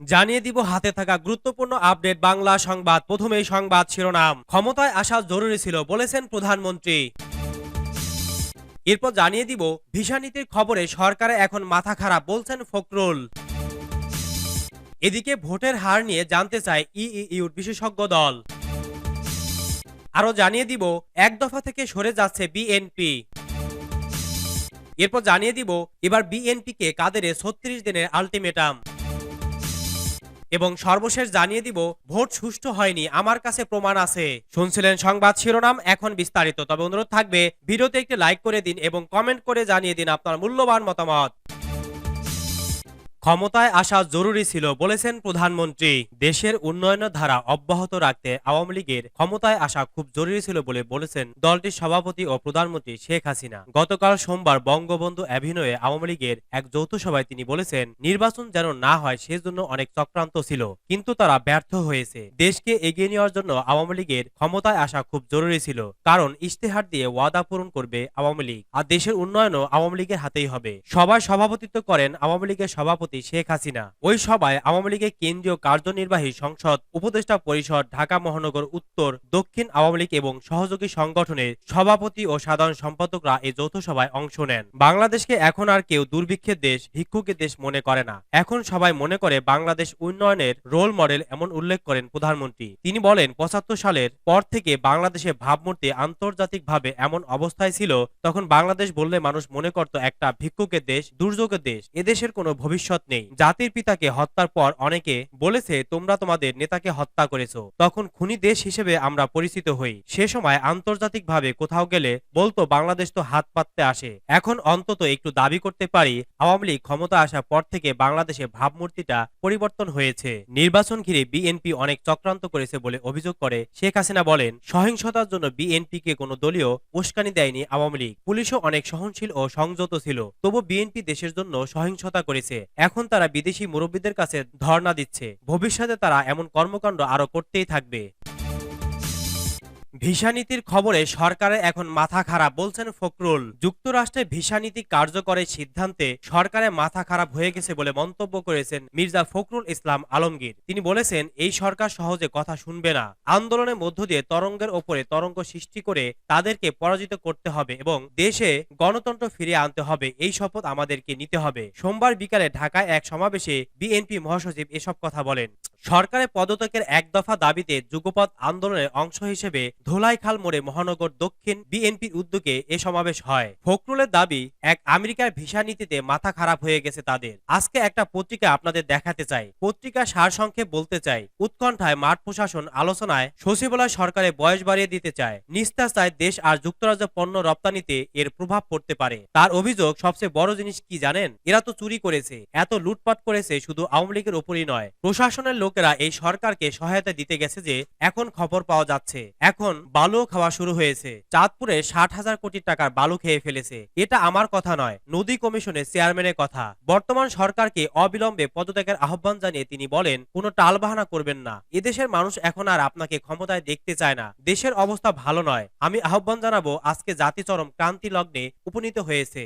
জানিয়ে দিব হাতে থাকা গুরুত্বপূর্ণ আপডেট বাংলা সংবাদ। প্রথমেই সংবাদ শিরোনাম। ক্ষমতায় আসা জরুরি ছিল, বলেছেন প্রধানমন্ত্রী। এরপর জানিয়ে দিব, ভিসা নীতির খবরে সরকারে এখন মাথা খারাপ, বলছেন ফখরুল। এদিকে ভোটের হার নিয়ে জানতে চায় ইইউর বিশেষজ্ঞ দল। আরও জানিয়ে দিব, এক দফা থেকে সরে যাচ্ছে বিএনপি। এরপর জানিয়ে দিব, এবার বিএনপিকে কাদেরে ছত্রিশ দিনের আলটিমেটাম। এবং সর্বশেষ জানিয়ে দিব, ভোট সুষ্ঠু হয়নি, আমার কাছে প্রমাণ আছে। শুনছিলেন সংবাদ শিরোনাম, এখন বিস্তারিত। তবে অনুরোধ থাকবে, ভিডিওতে একটি লাইক করে দিন এবং কমেন্ট করে জানিয়ে দিন আপনার মূল্যবান মতামত। ক্ষমতায় আসা জরুরি ছিল বলেছেন প্রধানমন্ত্রী। দেশের উন্নয়ন ধারা অব্যাহত রাখতে আওয়ামী লীগের ক্ষমতায় আসা খুব জরুরি ছিল বলে বলেছেন দলটির সভাপতি ও প্রধানমন্ত্রী শেখ হাসিনা। গতকাল সোমবার বঙ্গবন্ধু অ্যাভিনয়ে আওয়ামী লীগের এক যৌথ সভায় তিনি বলেছেন, নির্বাচন যেন না হয় সেজন্য অনেক চক্রান্ত ছিল, কিন্তু তারা ব্যর্থ হয়েছে। দেশকে এগিয়ে নেওয়ার জন্য আওয়ামী লীগের ক্ষমতায় আসা খুব জরুরি ছিল, কারণ ইশতেহার দিয়ে ওয়াদা পূরণ করবে আওয়ামী লীগ, আর দেশের উন্নয়নও আওয়ামী লীগের হাতেই হবে। সভায় সভাপতিত্ব করেন আওয়ামী লীগের সভাপতি শেখ হাসিনা। ওই সভায় আওয়ামী লীগের কেন্দ্রীয় কার্যনির্বাহী সংসদ, উপদেষ্টা পরিষদ, ঢাকা মহানগর উত্তর, দক্ষিণ আওয়ামী লীগ এবং সহযোগী সংগঠনের সভাপতি ও সাধারণ সম্পাদকরা এই যৌথ সভায় অংশ নেন। বাংলাদেশকে এখন আর কেউ দুর্ভিক্ষের দেশ, ভিক্ষুকের দেশ মনে করে না। এখন সবাই মনে করে বাংলাদেশ উন্নয়নের রোল মডেল এমন উল্লেখ করেন প্রধানমন্ত্রী। তিনি বলেন, পঁচাত্তর সালের পর থেকে বাংলাদেশে ভাবমূর্তি আন্তর্জাতিকভাবে এমন অবস্থায় ছিল, তখন বাংলাদেশ বললে মানুষ মনে করত একটা ভিক্ষুকের দেশ, দুর্যোগের দেশ এদেশের কোনো ভবিষ্যৎ নেই। জাতির পিতাকে হত্যার পর অনেকে বলেছে, তোমরা তোমাদের নেতাকে হত্যা করেছ। তখন খুনি দেশ হিসেবে আমরা পরিচিত হই। সে সময় আন্তর্জাতিকভাবে কোথাও গেলে বলতো, বাংলাদেশ তো হাত পাততে আসে। এখন অন্তত একটু দাবি করতে পারি, আওয়ামী লীগ ক্ষমতা আসার পর থেকে বাংলাদেশে ভাবমূর্তিটা পরিবর্তন হয়েছে। নির্বাচন ঘিরে বিএনপি অনেক চক্রান্ত করেছে বলে অভিযোগ করে। শেখ হাসিনা বলেন, সহিংসতার জন্য বিএনপিকে কোনো দলীয় উস্কানি দেয়নি আওয়ামী লীগ। পুলিশও অনেক সহনশীল ও সংযত ছিল। তবু বিএনপি দেশের জন্য সহিংসতা করেছে। এখন তারা বিদেশি মুরব্বীদের কাছে ধর্ণা দিচ্ছে। ভবিষ্যতে তারা এমন কর্মকাণ্ড আরও করতেই থাকবে। ভিসা নীতির খবরে সরকারের এখন মাথা খারাপ বলছেন ফখরুল। যুক্তরাষ্ট্রে ভিসা নীতি কার্যকরের সিদ্ধান্তে সরকারের মাথা খারাপ হয়ে গেছে বলে মন্তব্য করেছেন মির্জা ফখরুল ইসলাম আলমগীর। তিনি বলেছেন, এই সরকার সহজে কথা শুনবে না। আন্দোলনের মধ্য দিয়ে তরঙ্গের ওপরে তরঙ্গ সৃষ্টি করে তাদেরকে পরাজিত করতে হবে এবং দেশে গণতন্ত্র ফিরিয়ে আনতে হবে। এই শপথ আমাদেরকে নিতে হবে। সোমবার বিকালে ঢাকায় এক সমাবেশে বিএনপি মহাসচিব এসব কথা বলেন। সরকারের পদত্যাগের এক দফা দাবিতে যুগপৎ আন্দোলনের অংশ হিসেবে ধোলাইখাল মোড়ে মহানগর দক্ষিণ বিএনপির উদ্যোগে এ সমাবেশ হয়। ফখরুলের দাবি, এক আমেরিকার ভিসা নীতিতে মাথা খারাপ হয়ে গেছে তাদের। আজকে একটা পত্রিকা আপনাদের দেখাতে চাই। পত্রিকা সারসংক্ষেপ বলতে চাই। উৎকণ্ঠায় মাঠ প্রশাসন আলোচনায় সচিবালয় সরকারের বয়স বাড়িয়ে দিতে চায়। নিস্তার চায় দেশ আর যুক্তরাজ্য পণ্য রপ্তানিতে এর প্রভাব পড়তে পারে। তার অভিযোগ, সবচেয়ে বড় জিনিস কি জানেন? এরা তো চুরি করেছে। এত লুটপাট করেছে শুধু আওয়ামী লীগের উপরই নয়। প্রশাসনের লোকেরা এই সরকারকে সহায়তা দিতে গেছে যে এখন খবর পাওয়া যাচ্ছে। এখন বালু খাওয়া শুরু হয়েছে। চাঁদপুরে ষাট হাজার কোটি টাকার বালু খেয়ে ফেলেছে। এটা আমার কথা নয়, নদী কমিশনের চেয়ারম্যানের কথা। বর্তমান সরকারকে অবিলম্বে পদত্যাগের আহ্বান জানিয়ে তিনি বলেন, কোনো টালবাহানা করবেন না। এদেশের মানুষ এখন আর আপনাকে ক্ষমতায় দেখতে চায় না। দেশের অবস্থা ভালো নয়। আমি আহ্বান জানাব, আজকে জাতি চরম ক্রান্তি লগ্নে উপনীত হয়েছে।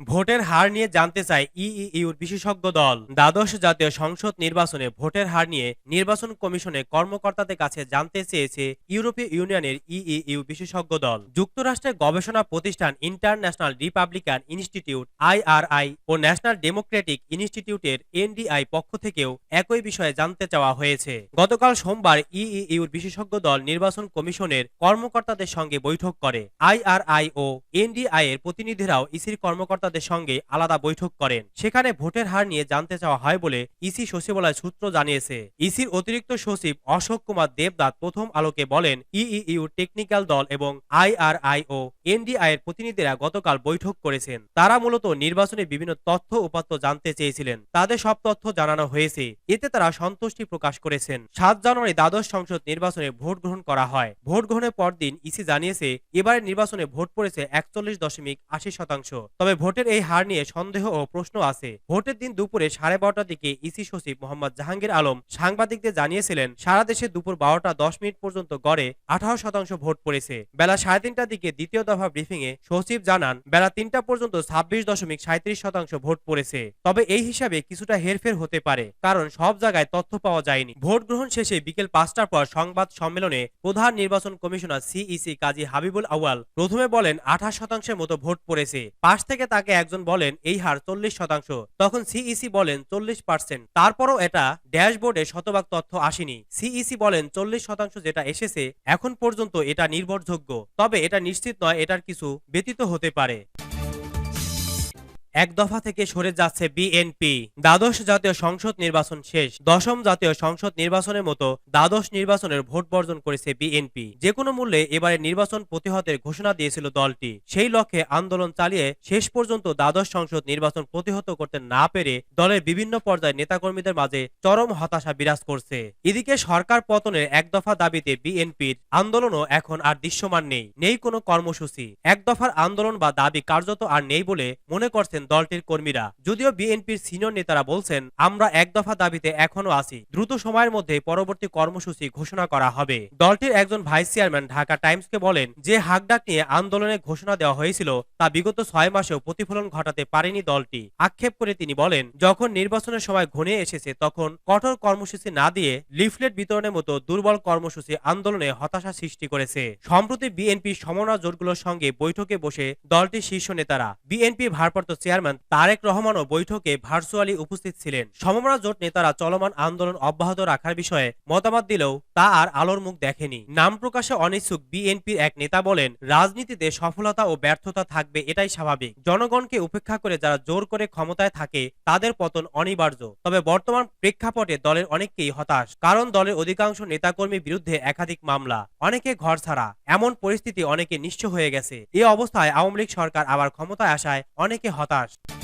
ভোটের হার নিয়ে জানতে চায় ইইউর বিশেষজ্ঞ দল। দ্বাদশ জাতীয় সংসদ নির্বাচনে ভোটের হার নিয়ে নির্বাচন কমিশনের কর্মকর্তাদের কাছে জানতে চেয়েছে ইউরোপীয় ইউনিয়নের ইইউ বিশেষজ্ঞ দল। যুক্তরাষ্ট্রের গবেষণা প্রতিষ্ঠান ইন্টারন্যাশনাল রিপাবলিকান ইনস্টিটিউট, আইআরআই ও ন্যাশনাল ডেমোক্রেটিক ইনস্টিটিউটের এনডিআই পক্ষ থেকেও একই বিষয়ে জানতে চাওয়া হয়েছে। গতকাল সোমবার ইইউর বিশেষজ্ঞ দল নির্বাচন কমিশনের কর্মকর্তাদের সঙ্গে বৈঠক করে। আইআরআই ও এনডিআই এর প্রতিনিধিরাও ইসির কর্মকর্তাদের সঙ্গে আলাদা বৈঠক করেন। সেখানে ভোটের হার নিয়ে জানতে চাওয়া হয় বলে ইসি সচিবালয় সূত্র জানিয়েছে। ইসির অতিরিক্ত সচিব অশোক কুমার দেবদাত প্রথম আলোকে বলেন ইইউ টেকনিক্যাল দল এবং আইআরআই ও এনডিআই এর প্রতিনিধিরা গতকাল বৈঠক করেছেন। তারা মূলত নির্বাচনে বিভিন্ন তথ্য উপাত্ত জানতে চেয়েছিলেন। তাদের সব তথ্য জানানো হয়েছে। এতে তারা সন্তুষ্টি প্রকাশ করেছেন। সাত জানুয়ারি দ্বাদশ সংসদ নির্বাচনে ভোট গ্রহণ করা হয়। ভোট গ্রহণের পরদিন ইসি জানিয়েছে, এবারের নির্বাচনে ভোট পড়েছে একচল্লিশ দশমিক আশি শতাংশ। তবে ভোট ভোটের এই হার নিয়ে সন্দেহ ও প্রশ্ন আছে। ভোটের দিন দুপুরে সাড়ে বারোটার দিকে ইসি সচিব মোহাম্মদ জাহাঙ্গীর আলম সাংবাদিকদের জানিয়েছিলেন, সারা দেশে দুপুর বারোটা দশ মিনিট পর্যন্ত গড়ে আঠারো শতাংশ ভোট পড়েছে। বেলা সাড়ে তিনটার দিকে দ্বিতীয় দফা ব্রিফিং এ সচিব জানান, বেলা তিনটা পর্যন্ত ছাব্বিশ দশমিক সাঁত্রিশ শতাংশ ভোট পড়েছে। তবে এই হিসাবে কিছুটা হেরফের হতে পারে, কারণ সব জায়গায় তথ্য পাওয়া যায়নি। ভোট গ্রহণ শেষে বিকেল পাঁচটার পর সংবাদ সম্মেলনে প্রধান নির্বাচন কমিশনার সিইসি কাজী হাবিবুল আউয়াল প্রথমে বলেন, আঠাশ শতাংশের মতো ভোট পড়েছে। পাশ থেকে তাকে একজন বলেন এই হার চল্লিশ শতাংশ, তখন সিইসি বলেন চল্লিশ পার্সেন্ট তারপরও এটা ড্যাশবোর্ডে শতভাগ তথ্য আসেনি। সিইসি বলেন চল্লিশ শতাংশ যেটা এসেছে, এখন পর্যন্ত এটা নির্ভরযোগ্য। তবে এটা নিশ্চিত নয়, এটার কিছু ব্যতীত হতে পারে। এক দফা থেকে সরে যাচ্ছে বিএনপি দ্বাদশ জাতীয় সংসদ নির্বাচন শেষ। দশম জাতীয় সংসদ নির্বাচনের মতো দ্বাদশ নির্বাচনের ভোট বর্জন করেছে বিএনপি যে কোনো মূল্যে এবারে নির্বাচন প্রতিহতের ঘোষণা দিয়েছিল দলটি। সেই লক্ষ্যে আন্দোলন চালিয়ে শেষ পর্যন্ত দ্বাদশ সংসদ নির্বাচন প্রতিহত করতে না পেরে দলের বিভিন্ন পর্যায়ে নেতাকর্মীদের মাঝে চরম হতাশা বিরাজ করছে। এদিকে সরকার পতনের এক দফা দাবিতে বিএনপির আন্দোলনও এখন আর দৃশ্যমান নেই। নেই কোনো কর্মসূচি। এক দফার আন্দোলন বা দাবি কার্যত আর নেই বলে মনে করছেন দলটির কর্মীরা। যদিও বিএনপির সিনিয়র নেতারা বলছেন, আমরা এক দফা দাবিতে এখনও আছি। দ্রুত সময়ের মধ্যে পরবর্তী কর্মসূচি ঘোষণা করা হবে। দলটির একজন ভাইস চেয়ারম্যান ঢাকা টাইমসকে বলেন, যে হাকডাক নিয়ে আন্দোলনের ঘোষণা দেওয়া হয়েছিল, তা বিগত ছয় মাসেও প্রতিফলন ঘটাতে পারেনি দলটি। আক্ষেপ করে তিনি বলেন, যখন নির্বাচনের সময় ঘনিয়ে এসেছে, তখন কঠোর কর্মসূচি না দিয়ে লিফলেট বিতরণের মতো দুর্বল কর্মসূচি আন্দোলনে হতাশা সৃষ্টি করেছে। সম্প্রতি বিএনপি সমন্বয় জোটগুলোর সঙ্গে বৈঠকে বসে দলটির শীর্ষ নেতারা, বিএনপি ভারপ্রাপ্ত চেয়ারম্যান তারেক রহমানও বৈঠকে ভার্চুয়ালি উপস্থিত ছিলেন। সমমনা জোট নেতারা চলমান আন্দোলন অব্যাহত রাখার বিষয়ে মতামত দিলেও তা আর আলোর মুখ দেখেনি। নাম প্রকাশে অনিচ্ছুক বিএনপির এক নেতা বলেন, রাজনীতিতে সফলতা ও ব্যর্থতা থাকবে এটাই স্বাভাবিক। জনগণকে উপেক্ষা করে যারা জোর করে ক্ষমতায় থাকে, তাদের পতন অনিবার্য। তবে বর্তমান প্রেক্ষাপটে দলের অনেককেই হতাশ, কারণ দলের অধিকাংশ নেতাকর্মীর বিরুদ্ধে একাধিক মামলা, অনেকে ঘর ছাড়া। এমন পরিস্থিতি অনেকে নিশ্চ হয়ে গেছে। এ অবস্থায় আওয়ামী লীগ সরকার আবার ক্ষমতায় আসায় অনেকে হতাশ। gosh.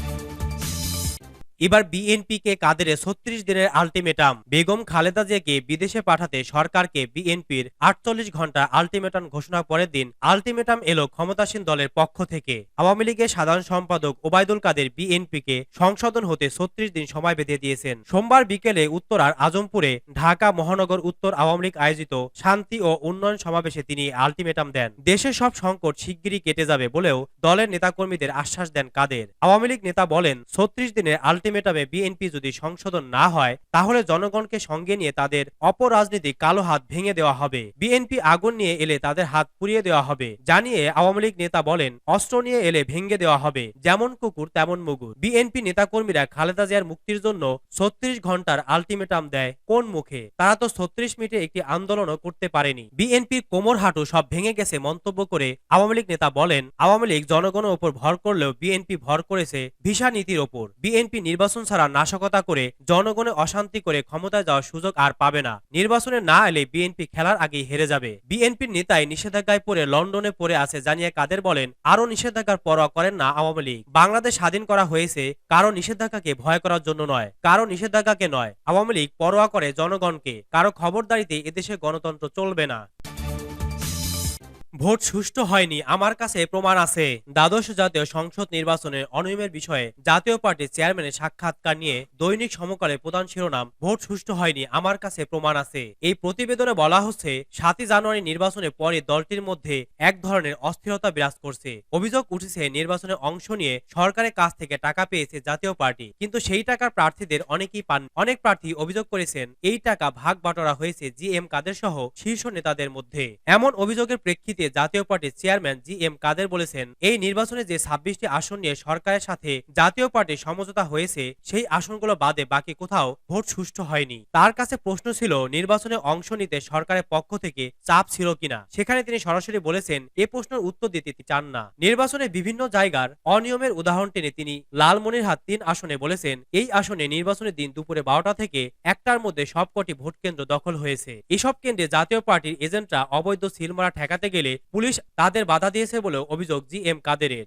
এবার বিএনপিকে কাদেরে ছত্রিশ দিনের আলটিমেটাম। বেগম খালেদা জিয়াকে বিদেশে পাঠাতে সরকারকে বিএনপির আটচল্লিশ ঘণ্টা আলটিমেটাম ঘোষণা পরের দিন আলটিমেটাম এলো ক্ষমতাসীন দলের পক্ষ থেকে। আওয়ামী লীগের সাধারণ সম্পাদক ওবায়দুল কাদের বিএনপিকে সংশোধন হতে ছত্রিশ দিন সময় বেঁধে দিয়েছেন। সোমবার বিকেলে উত্তরার আজমপুরে ঢাকা, মহানগর উত্তর আওয়ামী লীগ আয়োজিত শান্তি ও উন্নয়ন সমাবেশে তিনি আলটিমেটাম দেন। দেশের সব সংকট শিগগিরই কেটে যাবে বলেও দলের নেতাকর্মীদের আশ্বাস দেন কাদের। আওয়ামী লীগ নেতা বলেন, ছত্রিশ দিনের আলটিমেটামে বিএনপি যদি সংশোধন না হয়, তাহলে জনগণকে সঙ্গে নিয়ে তাদের অপরাজনীতিক কালো হাত ভেঙে দেওয়া হবে। বিএনপি আগুন নিয়ে এলে তাদের হাত পুড়িয়ে দেওয়া হবে। জানিয়ে আওয়ামী লীগ নেতা বলেন, অস্ত্র নিয়ে এলে ভেঙে দেওয়া হবে। যেমন কুকুর, তেমন মুগুর। বিএনপি নেতাকর্মীরা খালেদা জিয়ার মুক্তির জন্য ছত্রিশ ঘণ্টার আলটিমেটাম দেয়, কোন মুখে? তারা তো ছত্রিশ মিনিটে একটি আন্দোলনও করতে পারেনি। বিএনপির কোমর হাঁটু সব ভেঙে গেছে মন্তব্য করে আওয়ামী লীগ নেতা বলেন, আওয়ামী লীগ জনগণের ওপর ভর করলেও বিএনপি ভর করেছে ভিসা নীতির ওপর। বিএনপি নির্বাচন ছাড়া নাশকতা করে জনগণে অশান্তি করে ক্ষমতায় যাওয়ার সুযোগ আর পাবে না। নির্বাচনে না এলে বিএনপি খেলার আগেই হেরে যাবে। বিএনপির নেতাই নিষেধাজ্ঞায় পড়ে লন্ডনে পড়ে আছে জানিয়ে কাদের বলেন, আরও নিষেধাজ্ঞার পরোয়া করেন না আওয়ামী লীগ। বাংলাদেশ স্বাধীন করা হয়েছে কারও নিষেধাজ্ঞাকে ভয় করার জন্য নয়, কারও নিষেধাজ্ঞাকে নয়। আওয়ামী লীগ পরোয়া করে জনগণকে। কারও খবরদারিতে এদেশে গণতন্ত্র চলবে না। ভোট সুষ্ঠু হয়নি, আমার কাছে প্রমাণ আছে। দ্বাদশ জাতীয় সংসদ নির্বাচনের অনিয়মের বিষয়ে জাতীয় পার্টির চেয়ারম্যানের সাক্ষাৎকার নিয়ে দৈনিক সমকালে প্রধান শিরোনাম, ভোট সুষ্ঠু হয়নি, আমার কাছে প্রমাণ আছে। এই প্রতিবেদনে বলা হচ্ছে, সাতই জানুয়ারি নির্বাচনের পরে দলটির মধ্যে এক ধরনের অস্থিরতা বিরাজ করছে। অভিযোগ উঠেছে, নির্বাচনে অংশ নিয়ে সরকারের কাছ থেকে টাকা পেয়েছে জাতীয় পার্টি, কিন্তু সেই টাকার প্রার্থীদের অনেকেই পান, অনেক প্রার্থী অভিযোগ করেছেন, এই টাকা ভাগ বাটোয়ারা হয়েছে জি এম কাদের সহ শীর্ষ নেতাদের মধ্যে। এমন অভিযোগের প্রেক্ষিতে জাতীয় পার্টির চেয়ারম্যান জি এম কাদের বলেছেন, এই নির্বাচনে যে ছাব্বিশটি আসন নিয়ে সরকারের সাথে জাতীয় পার্টির সমঝোতা হয়েছে, সেই আসনগুলো বাদে বাকি কোথাও ভোট সুষ্ঠু হয়নি। তার কাছে প্রশ্ন ছিল, নির্বাচনে অংশ নিতে সরকারের পক্ষ থেকে চাপ ছিল কিনা? সেখানে তিনি সরাসরি বলেছেন, এ প্রশ্নের উত্তর দিতে চান না। নির্বাচনে বিভিন্ন জায়গার অনিয়মের উদাহরণ টেনে তিনি লালমনিরহাট তিন আসনে বলেছেন, এই আসনে নির্বাচনের দিন দুপুরে বারোটা থেকে একটার মধ্যে সবকটি ভোট কেন্দ্র দখল হয়েছে। এসব কেন্দ্রে জাতীয় পার্টির এজেন্টরা অবৈধ সিলমারা ঠেকাতে গেলে পুলিশ তাদের বাধা দিয়েছে বলেও অভিযোগ জি এম কাদেরের।